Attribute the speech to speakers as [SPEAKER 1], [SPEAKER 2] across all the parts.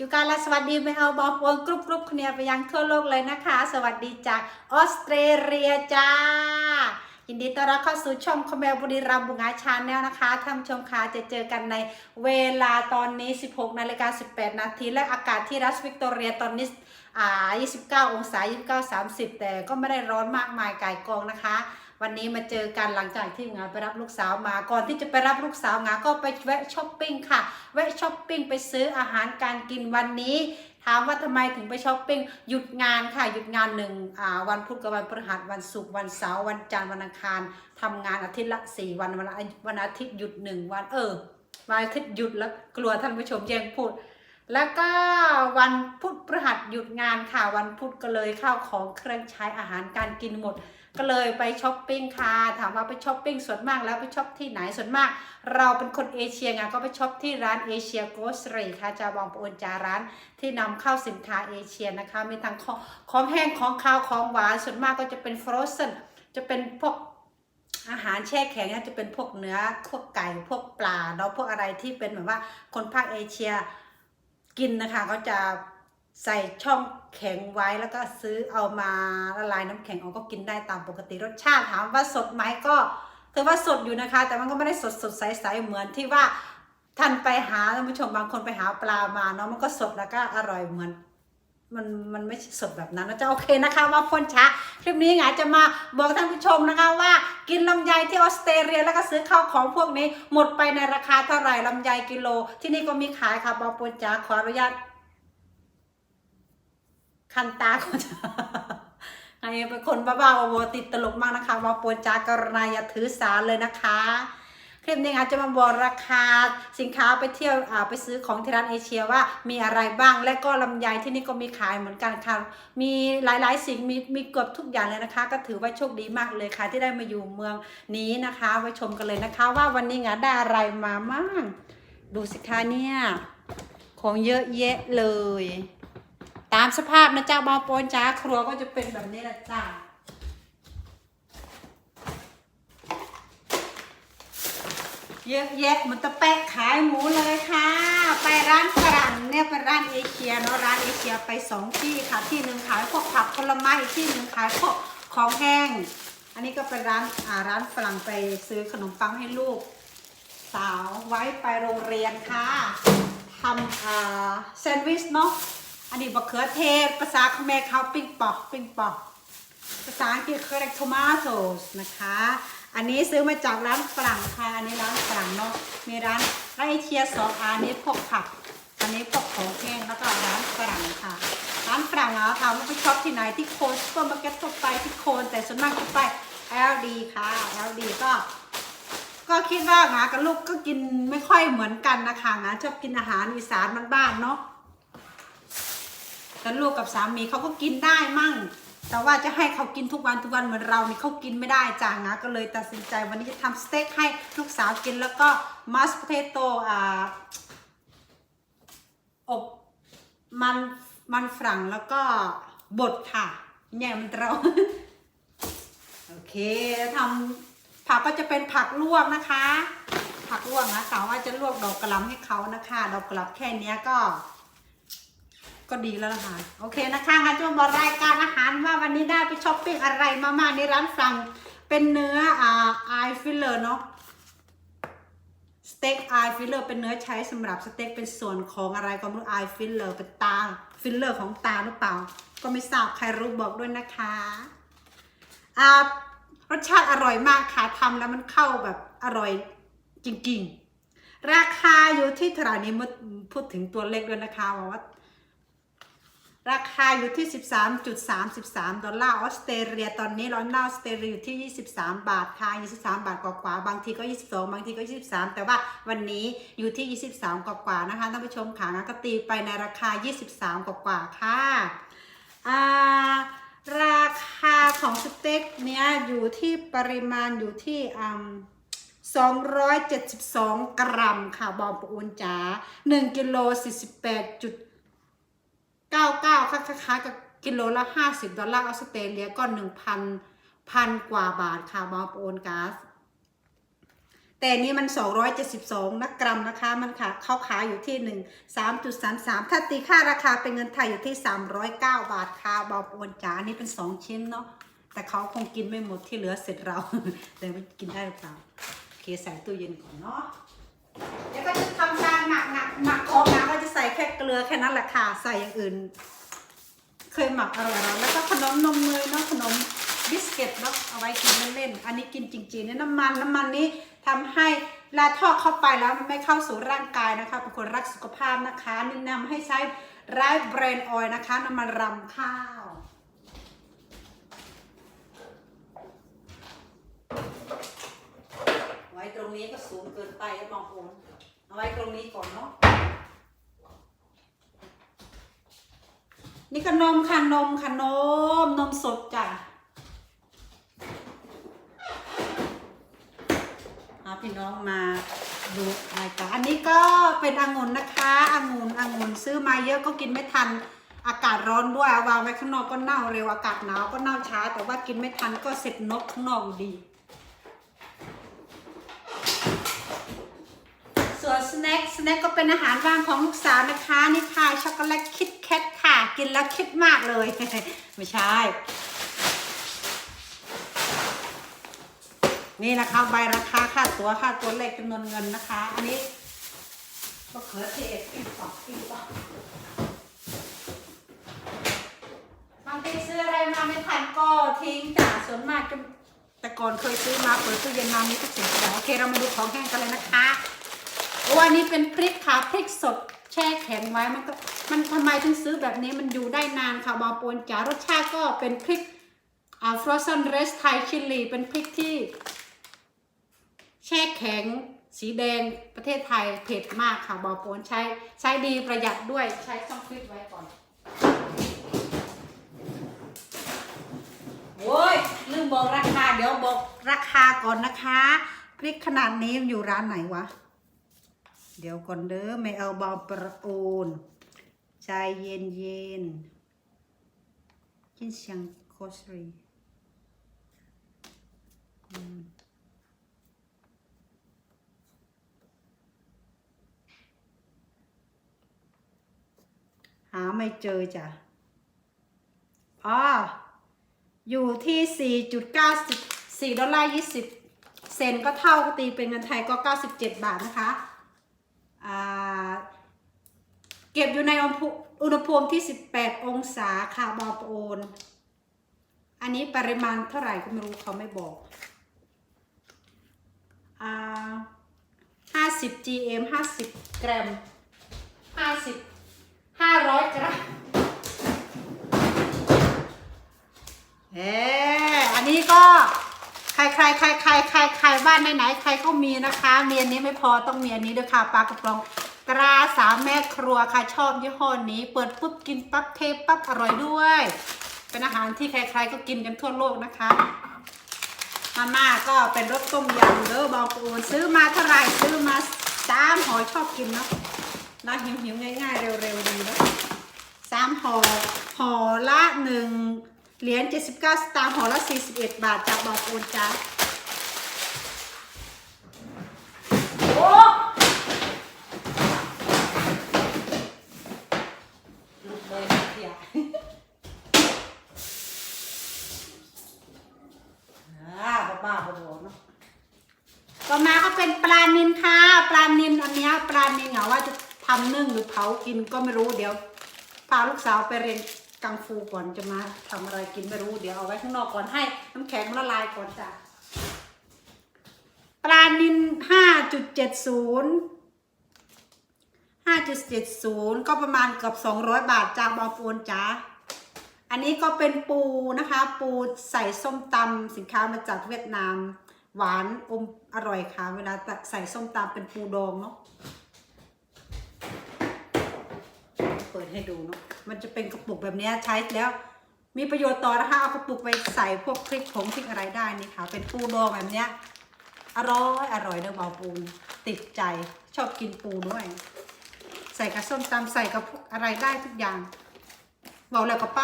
[SPEAKER 1] จุกาและสวัสดีไม่เอาบอลวงกรุ๊ปกรุ๊ปเนียไปยังทั่วโลกเลยนะคะ สวัสดีจากออสเตรเลียจ้า ยินดีต้อนรับเข้าสู่ช่องคอมเมลบุรีรัมย์บุงอาชาแนลนะคะท่านชมคะจะเจอกันในเวลาตอนนี้ 16นาฬิกา18 นาทีและอากาศที่รัฐวิกตอเรียตอนนี้อ่า29 องศา29 30 แต่ก็ไม่ได้ร้อนมากมายไก่ายกองนะคะ วันนี้มาเจอกันหลังจากที่งานไปรับลูกสาวมา ก่อนที่จะไปรับลูกสาวงาก็ไปแวะช้อปปิ้งค่ะ แวะช้อปปิ้งไปซื้ออาหารการกินวันนี้ถามว่าทำไมถึงไปช้อปปิ้งหยุดงานค่ะหยุดงานหนึ่งวันพุธกับวันพฤหัสวันศุกร์วันเสาร์วันจันทร์วันอังคารทำงานอาทิตย์ละสี่วันวันอาวันอาทิตย์หยุดหนึ่งวันเออวันอาทิตย์หยุดแล้วกลัวท่านผู้ชมแย่งพูด แล้วก็วันพุธพฤหัสหยุดงานค่ะวันพุธก็เลยเข้าของเครื่องใช้อาหารการกินหมด ก็เลยไปช้อปปิ้งค่ะ ถามว่าไปช้อปปิ้งส่วนมากแล้วไปช้อปที่ไหนส่วนมาก เราเป็นคนเอเชียไงก็ไปช้อปที่ร้านเอเชียโกสรีค่ะจะบองปอนจาร้านที่นำเข้าสินค้าเอเชียนะคะ มีทั้งของแห้งของคาวของหวานส่วนมากก็จะเป็นฟรอสเซนจะเป็นพวกอาหารแช่แข็งจะเป็นพวกเนื้อพวกไก่พวกปลาเนาะพวกอะไรที่เป็นแบบว่าคนภาคเอเชียกินนะคะเขาจะ ใส่ช่องแข็งไว้แล้วก็ซื้อเอามาละลายน้ำแข็งเอาก็กินได้ตามปกติรสชาติถามว่าสดไหมก็ถือว่าสดอยู่นะคะ แต่มันก็ไม่ได้สดสดใสๆเหมือนที่ว่าท่านไปหาท่านผู้ชมบางคนไปหาปลามาเนาะมันก็สดแล้วก็อร่อยเหมือนมันมันไม่สดแบบนั้นนะจะโอเคนะคะว่าพ้นช้าคลิปนี้ไงจะมาบอกท่านผู้ชมนะคะว่า กินลำไยที่ออสเตรเลียแล้วก็ซื้อข้าวของพวกนี้ หมดไปในราคาเท่าไหร่ลำไยกิโล ที่นี่ก็มีขายค่ะบอปนจ๋าขออนุญาต คันตาก่อนไอ้เป็นคนบ้าๆบอติดตลกมากนะคะบอปนจากรณาอย่าถือสาเลยนะคะ คลิปนี้อาจจะมาบอกราคาสินค้าไปเที่ยวไปซื้อของที่ร้านเอเชียว่ามีอะไรบ้างและก็ลำไยที่นี่ก็มีขายเหมือนกันค่ะ มีหลายๆสิ่งมีมีเกือบทุกอย่างเลยนะคะ ก็ถือว่าโชคดีมากเลยค่ะ ที่ได้มาอยู่เมืองนี้นะคะ ไว้ชมกันเลยนะคะ ว่าวันนี้งานได้อะไรมามั่งดูสิคะเนี่ยของเยอะแยะเลย ตามสภาพนะจ้าบอปนจ้าครัวก็จะเป็นแบบนี้แหละจ้าเยอะแยะเหมันตะแปะขายหมูเลยค่ะ ไปร้านฝรั่งเนี่ยเป็นร้านเอเชียเนาะร้านเอเชียไปสองที่ค่ะที่หนึ่งขายพวกผักผลไม้ที่หนึ่งขายพวกของแห้ง อันนี้ก็เป็นร้านอ่าร้านฝรั่งไปซื้อขนมปังให้ลูก สาวไว้ไปโรงเรียนค่ะทำอ่าแซนด์วิชเนาะ อันนี้บะเขือเทศ ภาษาเขมรเขาปิ้งปอกปิ้งปอก ภาษาอังกฤษเขาเรียก tomatoes นะคะ อันนี้ซื้อมาจากร้านฝรั่งค่ะ อันนี้ร้านฝรั่งเนาะ มีร้านร้านเอเชียสองอันนี้พวกผัก อันนี้พวกของแห้งแล้วก็ร้านฝรั่งค่ะ ร้านฝรั่งเหรอถามว่าไปช็อปที่ไหนที่โคนซูเปอร์มาร์เก็ตทั่วไปที่โคนแต่ส่วนมากจะไป LD ค่ะ LD ก็ก็คิดว่าหากับลูกก็กินไม่ค่อยเหมือนกันนะคะงาชอบกินอาหารอีสานบ้านๆเนาะ แต่ลูกกับสามีเขาก็กินได้มั่ง แต่ว่าจะให้เขากินทุกวันทุกวันเหมือนเรานี่เขากินไม่ได้จ้างนะก็เลยตัดสินใจวันนี้จะทำสเต็กให้ลูกสาวกินแล้วก็มัสเ o โตอ่าอบมันมันฝรั่งแล้วก็บดค่ะเนี่ยมันเราโอเคทำผักก็จะเป็นผักลวกนะคะ ผักลวกนะสาวว่าจะลวกดอกกระหล่ำให้เขานะคะ ดอกกระหล่ำแค่นี้ก็ ก็ดีแล้วนะคะโอเคนะคะงั้นจะมาบรายการอาหารว่าวันนี้ได้ไปช้อปปิ้งอะไรมามาในร้านฝรั่งเป็นเนื้ออ่าไอฟิลเลอร์เนาะสเต็กไอฟิลเลอร์เป็นเนื้อใช้สำหรับสเต็กเป็นส่วนของอะไรก็ไม่รู้ไอฟิลเลอร์เป็นตาฟิลเลอร์ของตาหรือเปล่า ก็ไม่ทราบใครรู้บอกด้วยนะคะอ่ารสชาติอร่อยมากค่ะทำแล้วมันเข้าแบบอร่อยจริงๆ ราคาอยู่ที่เท่าไหร่นี้เมื่อพูดถึงตัวเลขด้วยนะคะว่า ราคาอยู่ที่ 13.33 ดอลลาร์ออสเตรเลีย ตอนนี้ร้อนดอลลาร์ออสเตรเลียอยู่ที่ 23 บาทค่ะ 23 บาทกว่าๆบางทีก็ 22 บางทีก็ 23 แต่ว่าวันนี้อยู่ที่ 23 กว่าๆนะคะท่านผู้ชมค่ะงั้นก็ตีไปในราคา 23 กว่าๆค่ะอ่าราคาของสเต็กเนี้ยอยู่ที่ปริมาณอยู่ที่อืม272 กรัมค่ะ บอมปูนจ๋า1กิโล 48จุด99ค่ะคล้ายๆกับกิโลละ50ดอลลาร์ออสเตรเลียก็1,000พันกว่าบาทค่ะบอลโอนก๊าซแต่นี้มัน 272นะกรัมนะคะ มันค่ะเข้าขายอยู่ที่ 1 3.33 ถ้าตีค่าราคาเป็นเงินไทยอยู่ที่ 309 บาทค่ะเบาปวนจ๋าอันนี่เป็น 2 ชิ้นเนาะ แต่เขาคงกินไม่หมดที่เหลือเสร็จเรา แต่ไม่กินได้หรือเปล่า โอเคใส่ตู้เย็นก่อนเนาะ เดี๋ยวก็จะทำการหมักหมักหมักของน้ำก็จะใส่แค่เกลือแค่นั้นแหละค่ะใส่อย่างอื่น เคยหมักอร่อยๆแล้วก็ขนมนมเนยเนาะขนมบิสกิตเนาะเอาไว้กินเล่นๆอันนี้กินจริงๆเนี่ยน้ำมันน้ำมันนี้ทำให้เวลาทอดเข้าไปแล้วไม่เข้าสู่ร่างกายนะคะเป็นคนรักสุขภาพนะคะแนะนำให้ใช้ไรเบรนด์ออยนะคะน้ำมันรำข้าว ไว้ต รงนี้ก็สูงเกินไปแล้วมองโอนเอาไว้ตรงนี้ก่อนเนาะ นี่ก็นมค่ะนมค่ะนมนมสดจ้ะเอาพี่น้องมาดูรายการอันนี้ก็เป็นองุ่นนะคะองุ่นองุ่นซื้อมาเยอะก็กินไม่ทัน อากาศร้อนด้วยเอาวางไว้ข้างนอกก็เน่าเร็วอากาศหนาวก็เน่าช้า แต่ว่ากินไม่ทันก็เสร็จนกข้างนอกดี ส่วน สแน็คก็เป็นอาหารว่างของลูกสาวนะคะนี่ค่ะช็อกโกแลตคิดแคทค่ะ กินแล้วคิดมากเลย ไม่ใช่ นี่นะคะใบราคาค่าตัวค่าตัวเลขจำนวนเงินนะคะ อันนี้มะเขือเทศปิ้งปอกปิ้งปอกบางทีซื้ออะไรมาไม่ทันก็ทิ้งจ้ะส่วนมากจะแต่ก่อนเคยซื้อมาเปิดตู้เย็นมามีทุกสิ่งทุกอย่างโอเคเรามาดูของแห้งกันเลยนะคะ โอ้อันนี้เป็นพริกค่ะพริกสดแช่แข็งไว้มันก็มันทำไมถึงซื้อแบบนี้มันอยู่ได้นานค่ะบาปวนจ๋ารสชาติก็เป็นพริกอ่า frozen red Thai chili เป็นพริกที่ แช่แข็งสีแดงประเทศไทยเผ็ดมากค่ะบาปวนใช้ใช้ดีประหยัดด้วยใช้ช่องพริกไว้ก่อนโว้ยลืมบอกราคาเดี๋ยวบอกราคาก่อนนะคะ พริกขนาดนี้อยู่ร้านไหนวะ เดี๋ยวก่อนเด้อไม่เอาบาประโอนใจเย็นเย็นกินเสียงโคสรีหาไม่เจอจ้ะอ๋ออยู่ที่ 4.94ดอลลาร์20 เซนก็เท่าก็ตีเป็นเงินไทยก็ 97 บาทนะคะ เก็บอยู่ในอุณหภูมิที่ 18 องศาค่ะบอปโอน อันนี้ปริมาณเท่าไหร่ก็ไม่รู้เขาไม่บอกอ่า50 gm 50 กรัม 50 500 กรัมเอ๊อันนี้ก็ใครใครใครใครใครใครบ้านไหนๆใครก็มีนะคะเมีอันนี้ไม่พอต้องเมีอันนี้ด้วยค่ะปลากระป๋องตราสามแม่ครัวค่ะชอบยี่ห้อนี้ เปิดปุ๊บกินปั๊บเทปั๊บอร่อยด้วย เป็นอาหารที่ใครๆก็กินกันทั่วโลกนะคะมาม่าก็เป็นรสต้มยำเด้อบางปูนซื้อมาเท่าไหร่ซื้อมาสามห่อชอบกินเนาะนะหิวๆง่ายๆเร็วๆดีนะสามห่อห่อละหนึ่ง เหรียญ79 สตางค์ห่อละ 41 บาท จากบางปูนจ้าโอ้ลุกเลยนะพี่อะอ่าบ้าๆบอๆเนาะต่อมาก็เป็นปลานินค่ะ ปลานินอันเนี้ยปลานินเหงาว่าจะทำนึ่งหรือเผากินก็ไม่รู้เดี๋ยวพาลูกสาวไปเรียน กังฟูก่อนจะมาทำอะไรกินไม่รู้เดี๋ยวเอาไว้ข้างนอกก่อนให้น้ำแข็งละลายก่อนจ้ะปลานินห้าจุดเจ็ดศูนย์ห้าจุดเจ็ดศูนย์ก็ประมาณเกือบสองร้อยบาทจากบอปูนจ้าอันนี้ก็เป็นปูนะคะ ปูใส่ส้มตำสินค้ามาจากเวียดนาม หวานอมอร่อยค่ะ เวลาใส่ส้มตำเป็นปูดองเนาะ เปิดให้ดูเนาะ มันจะเป็นกระปุกแบบนี้ใช้แล้ว มีประโยชน์ต่อนะคะ เอากระปุกไปใส่พวกพริกผงพริกอะไรได้นี่ค่ะ เป็นปูดองแบบเนี้ย อร่อยอร่อยเด้อเบาปู ติดใจ ชอบกินปูด้วย ใส่กับส้มตำใส่กับพวกอะไรได้ทุกอย่างเบาแล้วก็ไป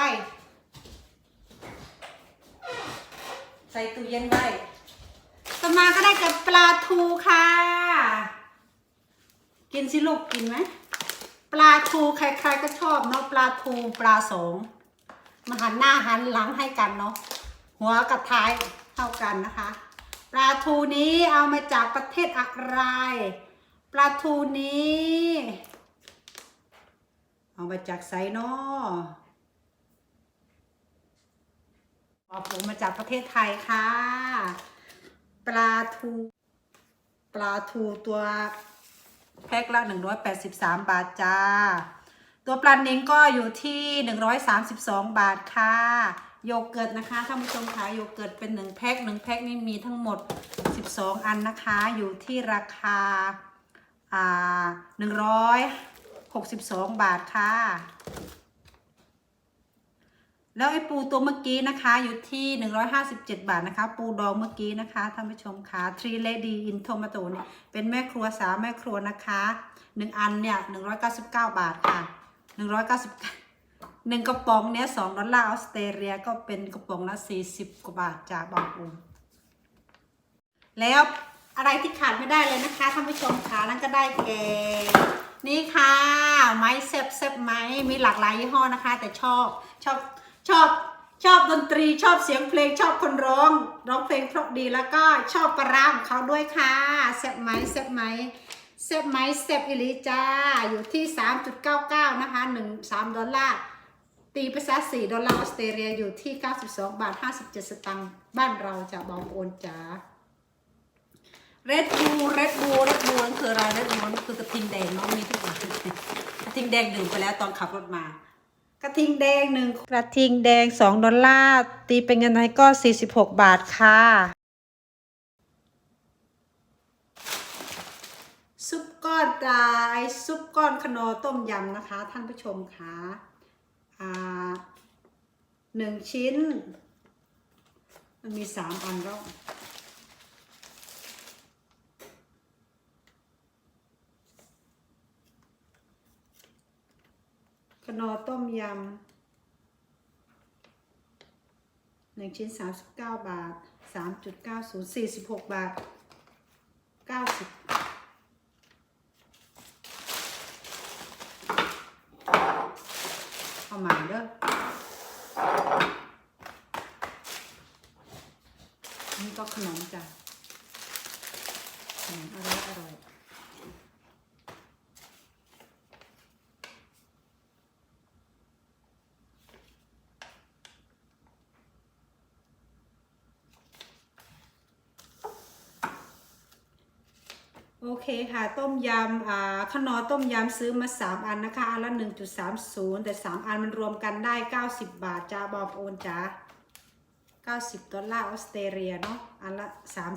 [SPEAKER 1] ใส่ตู้เย็นไว้ต่อมาก็ได้กับปลาทูค่ะ กินสิลูกกินไหม ปลาทูใครๆก็ชอบเนาะปลาทูปลาสงมาหันหน้าหันหลังให้กันเนาะหัวกับท้ายเท่ากันนะคะ ปลาทูนี้เอามาจากประเทศอะไร ปลาทูนี้ เอามาจากไซโนอะเอาผมมาจากประเทศไทยค่ะ ปลาทู ปลาทูตัว แพ็คละ 183 บาทจ้า ตัวปลาเนิงก็อยู่ที่ 132 บาทค่ะ โยเกิร์ตนะคะท่านผู้ชมคะโยเกิร์ตเป็น 1 แพ็ค1แพ็คนี่มีทั้งหมด 12 อันนะคะ อยู่ที่ราคาอ่า162 บาทค่ะ แล้วไอ้ปูตัวเมื่อกี้นะคะ อยู่ที่ 157 บาทนะคะ ปูดองเมื่อกี้นะคะท่านผู้ชมคะ Three Lady in Tomato เนี่ยเป็นแม่ครัวสาวแม่ครัวนะคะหนึ่งอันเนี่ย 199 บาทค่ะ 199หนึ่งกระป๋องเนี้ย2ดอลลาร์ออสเตรเลียก็เป็นกระป๋องละ40กว่าบาทจากบางปูแล้วอะไรที่ขาดไม่ได้เลยนะคะท่านผู้ชมคะนั่นก็ได้แก่นี่ค่ะ ไม้เซฟเซฟไม้มีหลากหลายยี่ห้อนะคะ แต่ชอบชอบ ชอบชอบดนตรีชอบเสียงเพลงชอบคนร้องร้องเพลงเพราะดีแล้วก็ชอบปลาร้าของเขาด้วยค่ะเซฟไหมเซฟไหมเซฟไหมเซฟอิลิจ้าอยู่ที่ 3.99 นะคะ 1 3 ดอลลาร์ ตีไปซะ4ดอลลาร์ออสเตรเลียอยู่ที่ 92 บาท 57 สตางค์บ้านเราจะบองโอนจ้าเรดบูเรดบูเรดบูนั่นคืออะไรเรดบูนั่นคือกระทิงแดงเน้องมีทุกอย่างกระทิงแดงดื่มไปแล้วตอนขับรถมา กระทิงแดงหนึ่งกระทิงแดงสองดอลลาร์ตีเป็นเงินไทยก็สี่สิบหกบาทค่ะซุปก้อนปลาไอซุปก้อนขนอต้มยำนะคะ ท่านผู้ชมคะอ่าหนึ่งชิ้น มันมีสามอันแล้ว ขนอต้มยำหนึ่งชิ้นสามสิบเก้าบาทสามจุดเก้าศูนย์สี่สิบหกบาทเก้าสิบเอามาเด้อนี่ก็ขนมจ้ะขนมอร่อยอร่อย โอเคค่ะ ต้มยำอ่าขนอต้มยำซื้อมา 3 อันนะคะ อันละ 1.30 แต่ 3 อันมันรวมกันได้ 90 บาทจ้าบอบโอนจ้า90ดอลลาร์ออสเตรเลียเนาะอันละ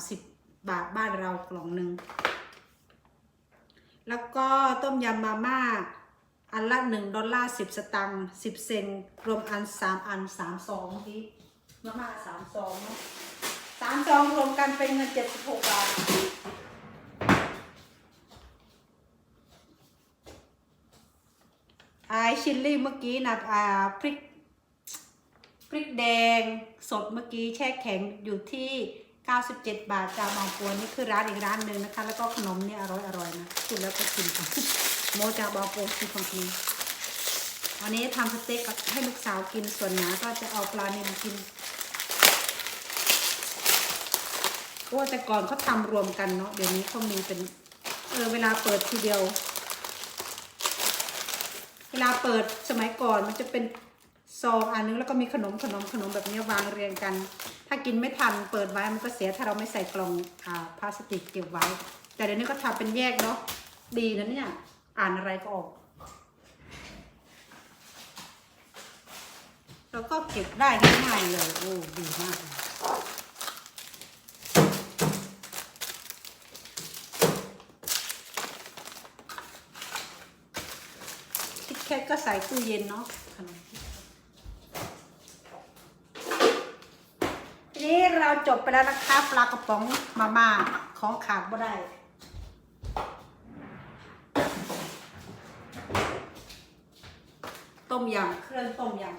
[SPEAKER 1] 30 บาทบ้านเรากล่องหนึ่งแล้วก็ต้มยำมาม่าอันละ 1 ดอลลาร์ 10 สตังค์10 เซนรวมอัน 3 อัน 3 ซองที่มาม่า3ซองเนาะ3ซองรวมกันเป็นเงิน 76 บาท ไอ ชิลลี่เมื่อกี้นะอ่าพริกพริกแดงสดเมื่อกี้แช่แข็งอยู่ที่ 97 บาทจาบางปวนนี่คือร้านอีกร้านหนึ่งนะคะ แล้วก็ขนมเนี่ยอร่อยอร่อยนะกินแล้วก็กินค่ะโมจาบางปวนคือของกินวันนี้ทำสเต็กให้ลูกสาวกินส่วนหนาก็จะเอาปลาเนมกินเพราะว่าแต่ก่อนเขาทำรวมกันเนาะเดี๋ยวนี้เขามีเป็นเออเวลาเปิดทีเดียว ลาเปิดสมัยก่อนมันจะเป็นซองอันนึงแล้วก็มีขนมขนมขนมแบบนี้วางเรียงกัน ถ้ากินไม่ทันเปิดไว้มันก็เสียถ้าเราไม่ใส่กล่องอ่าพลาสติกเก็บไว้ แต่เดี๋ยวนี้ก็ทำเป็นแยกเนาะดีนะเนี่ยอ่านอะไรก็ออกแล้วก็เก็บได้ง่ายเลยโอ้ดีมาก เคิดแคทก็ใส่ตู้เย็นเนาะขนมทีนี้เราจบไปแล้วนะคะปลากระป๋องมาม่าของขาดบ่ได้ต้มยำเครื่องต้มยำ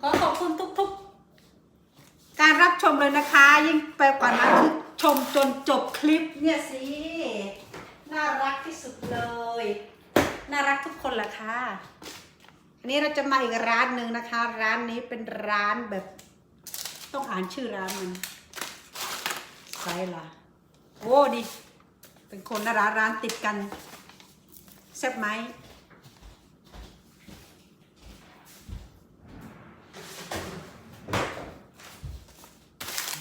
[SPEAKER 1] ขอขอบคุณทุกๆ การรับชมเลยนะคะ ยิ่งไปกว่านั้นคือชมจนจบคลิปเนี่ยสิ น่ารักที่สุดเลย น่ารักทุกคนแหละค่ะอันนี้เราจะมาอีกร้านหนึ่งนะคะ ร้านนี้เป็นร้านแบบ ต้องอ่านชื่อร้านมันไซล่ะโอ้ดิเป็นคนนะร้านร้านติดกันแซ่บไหม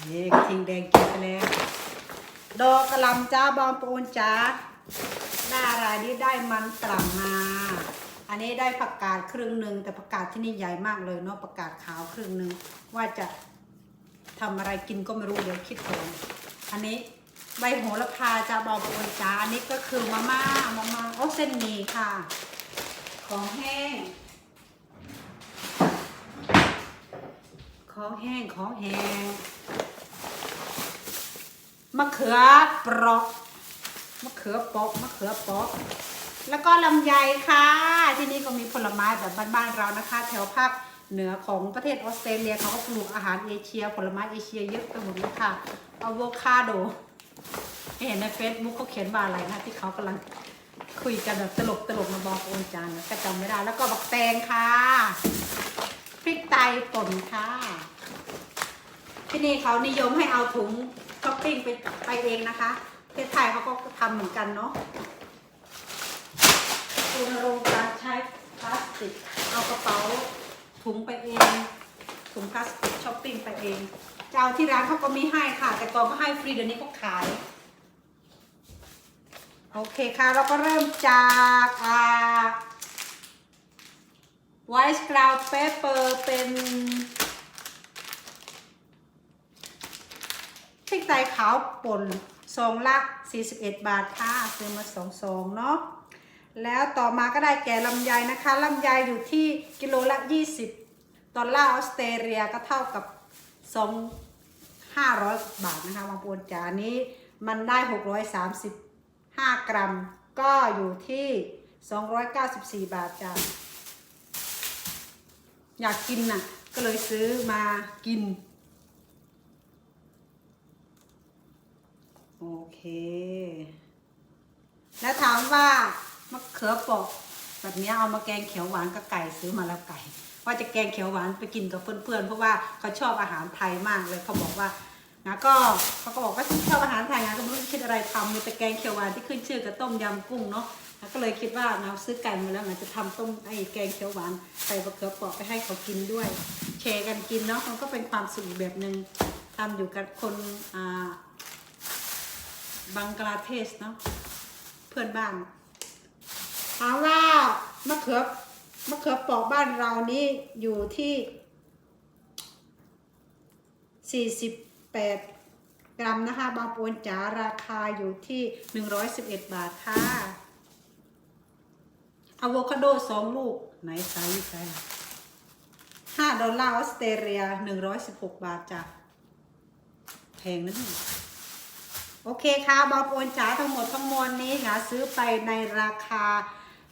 [SPEAKER 1] นี่ทิงแดงกินไปแล้วดอกกระลำจ้าบองปูนจ้าายนี้ได้มันตรังมา อันนี้ได้ผักกาดครึ่งหนึ่งแต่ผักกาดที่นี่ใหญ่มากเลยเนาะผักกาดขาวครึ่งหนึ่งว่าจะทำอะไรกินก็ไม่รู้เดี๋ยวคิดก่อนอันนี้ใบโหระพาจ้าบองปูนจ้าอันนี้ก็คือมาม่ามาม่าโอ้เส้นหมี่ค่ะ ของแห้ง ของแห้งของแห้งมะเขือเปราะ มะเขือเปอกมะเขือเปอกแล้วก็ลำไยค่ะ ที่นี่ก็มีผลไม้แบบบ้านๆเรานะคะ แถวภาคเหนือของประเทศออสเตรเลียเขาก็ปลูกอาหารเอเชีย ผลไม้เอเชียเยอะไปหมดเลยค่ะอะโวคาโดเห็นในเฟซบุ๊กเขาเขียนว่าอะไรนะที่เขากำลังคุยกันแบบตลกตลกมาบอกโอนจานก็จำไม่ได้แล้วก็บักแตงค่ะพริกไตป่นค่ะ ที่นี่เขานิยมให้เอาถุงช้อปปิ้งไปไปเองนะคะ ประเทศไทยเขาก็ทำเหมือนกันเนาะรณรงค์การใช้พลาสติก เอากระเป๋าถุงไปเอง ถุงพลาสติกช้อปปิ้งไปเอง เจะเอาที่ร้านเขาก็มีให้ค่ะ แต่ก่อนก็ให้ฟรีเดี๋ยวนี้เขาขาย โอเคค่ะ เราก็เริ่มจากอ่า White Ground Pepper เป็นพริกไทยขาวป่น ซองละ41บาทค่ะซื้อมาสองซองเนาะแล้วต่อมาก็ได้แก่ลำไยนะคะลำไยอยู่ที่กิโลละ20ดอลลาร์ออสเตรเลียก็เท่ากับ2 500บาทนะคะบางปวนจานี้มันได้635กรัม ก็อยู่ที่294บสี่บาทจ้าอยากกินน่ะก็เลยซื้อมากิน โอเค แล้วถามว่ามะเขือปอกแบบนี้เอามาแกงเขียวหวานกับไก่ซื้อมาแล้วไก่ ว่าจะแกงเขียวหวานไปกินกับเพื่อนๆเพราะว่าเขาชอบอาหารไทยมากเลยเขาบอกว่านะก็เขาก็บอกว่าชอบอาหารไทยนะก็ไม่รู้จะคิดอะไรทำมีแต่แกงเขียวหวานที่ขึ้นชื่อกับต้มยำกุ้งเนาะนะก็เลยคิดว่าเราซื้อไก่มาแล้วนะจะทำต้มไอ้แกงเขียวหวานใส่มะเขือเปอกไปให้เขากินด้วยแชร์กันกินเนาะมันก็เป็นความสุขแบบหนึ่งทำอยู่กับคนอ่า บังกลาเทศเนาะเพื่อนบ้านถามว่ามะเขือมะเขือปอกบ้านเรานี่อยู่ที่ 48 กรัมนะคะ บางปวนจ๋าราคาอยู่ที่ 111 บาทค่ะอะโวคาโดสองลูก ไหนไซส์ไซส์5ดอลลาร์ออสเตรเลีย 116 บาทจ้ะแพงนะนี่ โอเคค่ะบอลโอนจ๋าทั้งหมดทั้งมวลนี้นะซื้อไปในราคา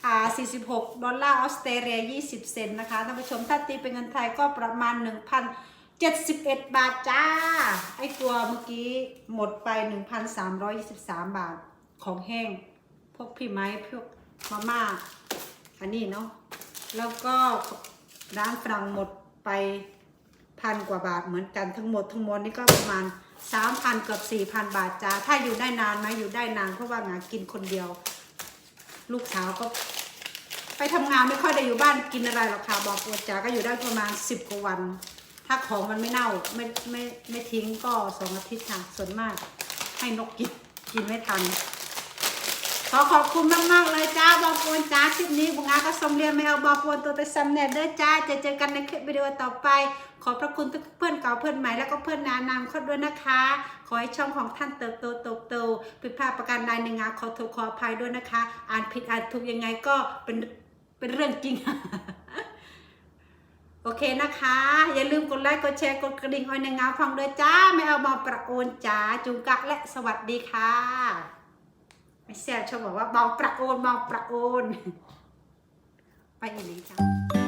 [SPEAKER 1] อ่า46 ดอลลาร์ออสเตรเลีย 20 เซนต์นะคะท่านผู้ชมถ้าตีเป็นเงินไทยก็ประมาณ 1,071 บาทจ้า ไอตัวเมื่อกี้หมดไป 1,323 บาทของแห้ง พวกพี่ไม้พวกมาม่าอันนี้เนาะแล้วก็ร้านฝรั่งหมดไปพันกว่าบาทเหมือนกันทั้งหมดทั้งมวลนี่ก็ประมาณ สามพันเกือบสี่พันบาทจ้าถ้าอยู่ได้นานไหมอยู่ได้นานเพราะว่างานกินคนเดียว ลูกสาวก็ ไปทำงานไม่ค่อยได้อยู่บ้านกินอะไรหรอกค่ะบอกปวดจ๋าก็อยู่ได้ประมาณสิบกว่าวัน ถ้าของมันไม่เน่าไม่ไม่ไม่ทิ้งก็สองอาทิตย์ค่ะส่วนมาก ให้นกกินกินไม่ทัน ขอขอบคุณมากๆเลยจ้าบอปวนจ้าคลิปนี้บุงอาก็สมเรียนไม่เอาบอปวนตัวไปซัมเน็ตเด้อจ้าจะเจอกันในคลิปวิดีโอต่อไป ขอพระคุณทุกเพื่อนเก่าเพื่อนใหม่แล้วก็เพื่อนนานามเขาด้วยนะคะ ขอให้ช่องของท่านเติบโตเติบโตผิดพลาดประการใดในงานขอโทษขออภัยด้วยนะคะ อ่านผิดอ่านถูกยังไงก็เป็นเป็นเรื่องจริงโอเคนะคะ อย่าลืมกดไลค์กดแชร์กดกระดิ่งออยในงาฟังด้วยจ้าไม่เอามาประโอนจ้าจุงกะและสวัสดีค่ะ ไม่แซ่บชอบบอกว่าเบาประโอนเบาประโอน ไปอีกลีจ้า